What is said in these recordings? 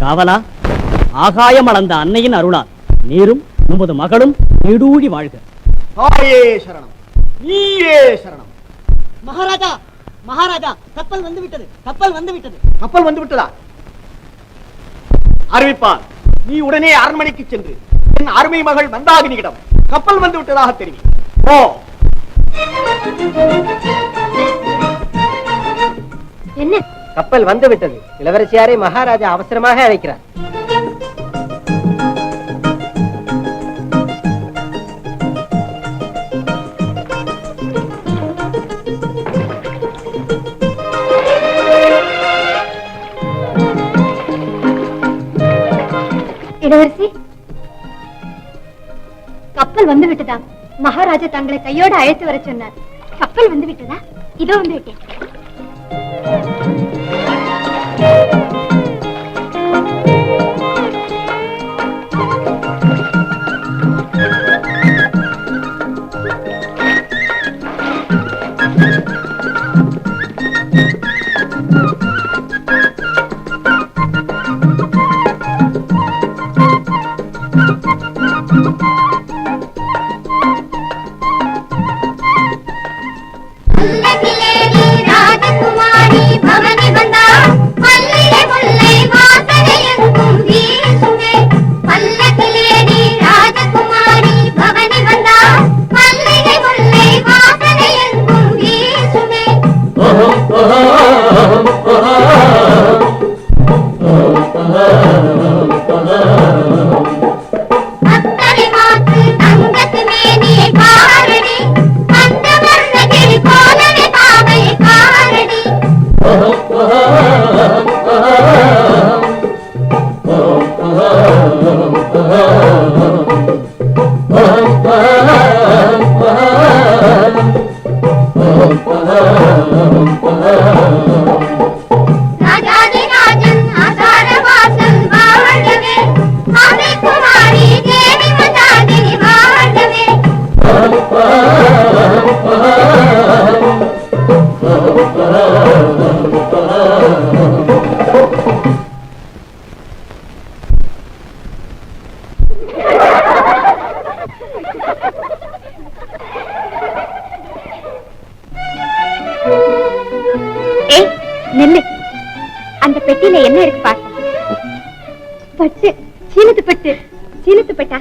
காவலா? ஆகாயம் அளந்த அன்னையின் அருளால் நீரும் உமது மகளும் நீடூழி வாழ்க. தாயே சரணம். நீயே சரணம். மகாராஜா மகாராஜா கப்பல் வந்து விட்டது கப்பல் வந்து விட்டது கப்பல் வந்து விட்டதா அறிவிப்பார் நீ உடனே அரண்மனைக்கு சென்று என் அருமை மகள் மந்தாகினியிடம் கப்பல் வந்து விட்டதாக தெரிவி. ஓ என்ன? கப்பல் வந்து விட்டது இளவரசியாரை மகாராஜா அவசரமாக அழைக்கிறார். இளவரசி கப்பல் வந்து விட்டதா மகாராஜா தங்களை கையோடு அழைத்து வர சொன்னார். கப்பல் வந்து விட்டதா இதோ வந்து விட்டேன் Bravo. பெட்டியில என்ன இருக்கு பாரு. பட்டு சீனத்து பட்டு சீனத்து பட்டா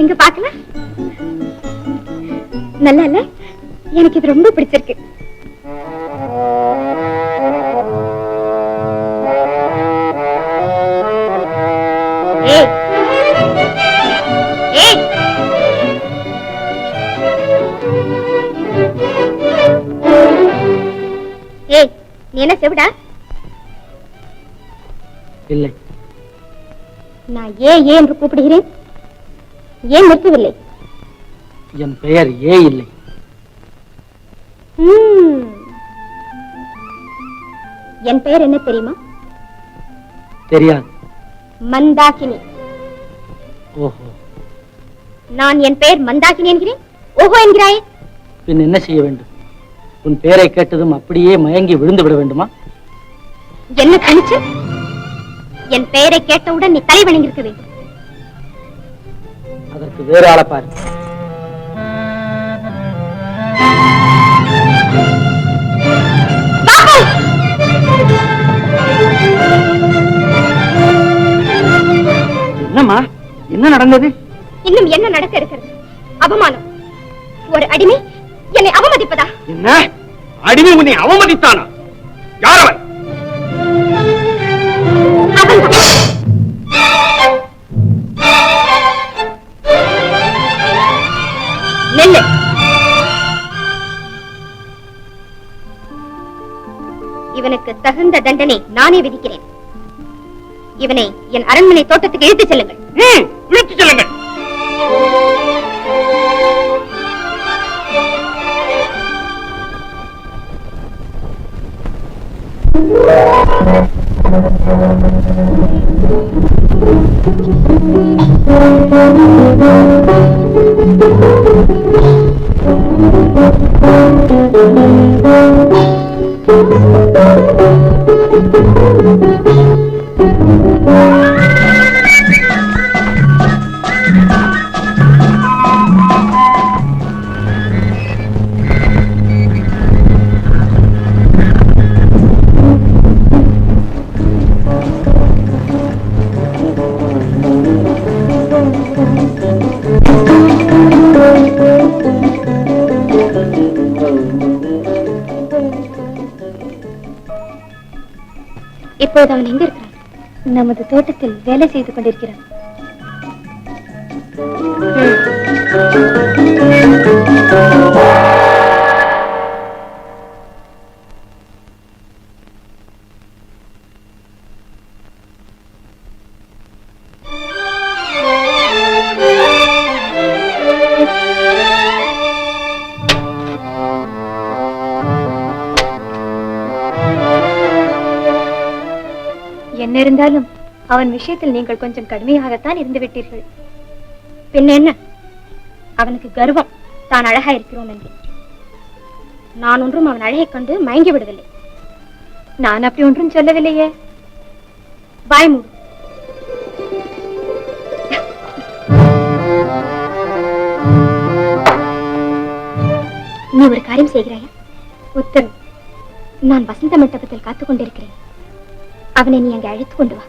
எங்க பாக்கலாம் நல்லா இல்ல? எனக்கு இது ரொம்ப பிடிச்சிருக்கு. நான் ஏன் ஏன் என்று கூப்பிடுகிறேன்? ஏன் நிற்கவில்லை? என் பெயர் ஏ இல்லை. என் பெயர் என்ன தெரியுமா? தெரியாது. மந்தாகினி. ஓஹோ. நான் என் பெயர் மந்தாகினி என்கிறேன்? ஓஹோ என்கிறாயே. பின் என்ன செய்ய வேண்டும்? உன் பெயரை கேட்டதும் அப்படியே மயங்கி விழுந்து விட வேண்டுமா? என்ன துணிச்சு என் பெயரை கேட்டவுடன் நீ தலை வணங்கியிருக்க வேண்டும். அதற்கு வேறு ஆளை பாரு! என்னம்மா? என்ன நடந்தது? இன்னும் என்ன நடக்க இருக்கிறது? அவமானம். ஒரு அடிமை என்னை அவமதிப்பதா? என்ன? அடிமை உன்னை அவமதித்தானா? யார் அவன்? இவனுக்கு தகுந்த தண்டனை நானே விதிக்கிறேன். இவனை என் அரண்மனை தோட்டத்துக்கு இழுத்துச் செல்லுங்கள். இழுத்துச் செல்லுங்கள். இப்போது அவன் எங்க இருக்கிறான்? நமது தோட்டத்தில் வேலை செய்து கொண்டிருக்கிறான். இருந்தாலும் அவன் விஷயத்தில் நீங்கள் கொஞ்சம் கடுமையாகத்தான் இருந்து விட்டீர்கள். பின்ன என்ன? அவனுக்கு கர்வம். தான் அழகா இருக்கிறோம் என்று. நான் ஒன்றும் அவன் அழகை கண்டு மயங்கி விடவில்லை. நான் அப்படி ஒன்றும் சொல்லவில்லையே. வாய் மூடு. நீ ஒரு காரியம் செய்கிறாயா? உத்தரவு. நான் வசந்த மண்டபத்தில் காத்துக் கொண்டிருக்கிறேன் அவனை நீ அங்கே அழைத்து கொண்டு வா.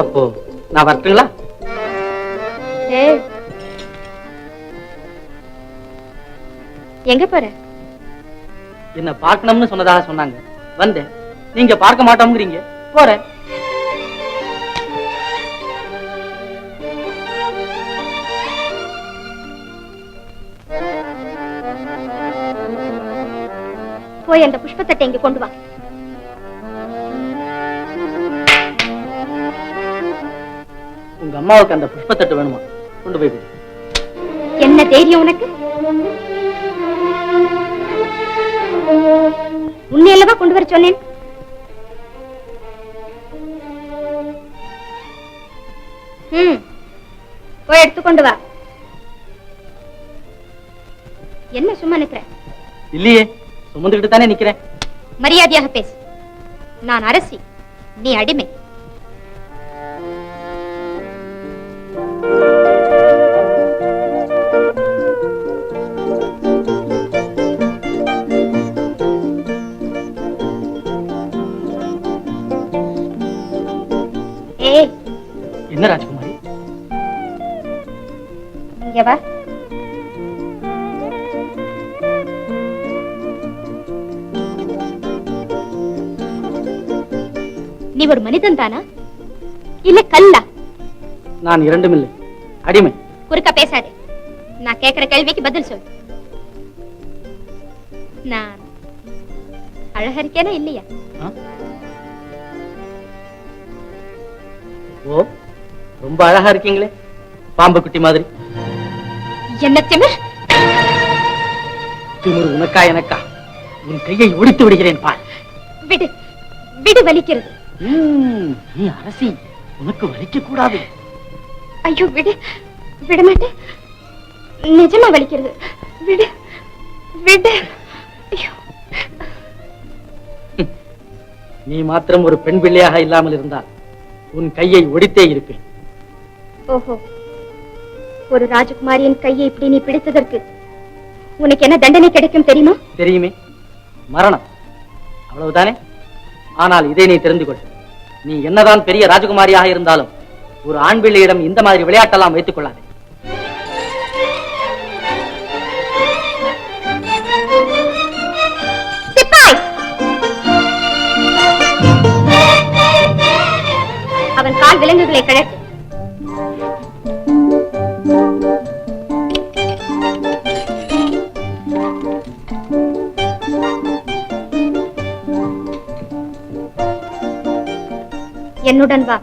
அப்போ நான் வரட்டுங்களா? எங்க போற? என்ன பார்க்கணும்னு சொன்னதாக சொன்னாங்க. வந்தேன். நீங்க பார்க்க மாட்டோம்ங்கிறீங்க. போறேன். போய் அந்த புஷ்பத்தட்டை இங்க கொண்டு வா. உங்க அம்மாவுக்கு அந்த புஷ்பத்தட்டு வேணுமா? கொண்டு போய் என்ன தைரியம் உனக்கு? உன்னை அல்லவா கொண்டு வர சொன்னேன்? போய் எடுத்துக்கொண்டு வா. என்ன சும்மா நிக்கிற? இல்லையே. சுமந்துக்கிட்டு தானே நிக்கிறேன். மரியாதையாக பேசு. நான் அரசி நீ அடிமை. என்ன ராஜகுமாரி? இங்க வா. நீ ஒரு மனிதன் தானா? இல்ல கல்லா? நான் இரண்டும் இல்லை. அடிமை. குறுக்க பேசாதே. நான் கேக்குற கேள்விக்கு பதில் சொல். நான் அழகா இருக்கேனா இல்லையா? ஓ ரொம்ப அழகா இருக்கீங்களே. பாம்பு குட்டி மாதிரி. என்ன திமிர்? திமிரு உனக்கா எனக்கா? உன் கையை ஒடித்து விடுகிறேன் பார். விடு. விடு வலிக்கிறது. நீ அரசி உனக்கு வலிக்க கூடாது. ஐயோ விடு விட மாட்டேன். நிஜமா வலிக்கிறது. விடு விடு. ஐயோ. நீ மாத்திரம் ஒரு பெண் பிள்ளையாக இல்லாமல் இருந்தால் உன் கையை ஒடித்தே இருப்பேன். ஓஹோ. ஒரு ராஜகுமாரியின் கையை இப்படி நீ பிடித்ததற்கு உனக்கு என்ன தண்டனை கிடைக்கும் தெரியுமா? தெரியுமே. மரணம். அவ்வளவுதானே? ஆனால் இதை நீ தெரிந்து கொள். நீ என்னதான் பெரிய ராஜகுமாரியாக இருந்தாலும் ஒரு ஆண் பிள்ளையிடம் இந்த மாதிரி விளையாட்டெல்லாம் வைத்துக் கொள்ளாதே. அவன் கால் விலங்குகளை கழட்டு என்னுடன் வா.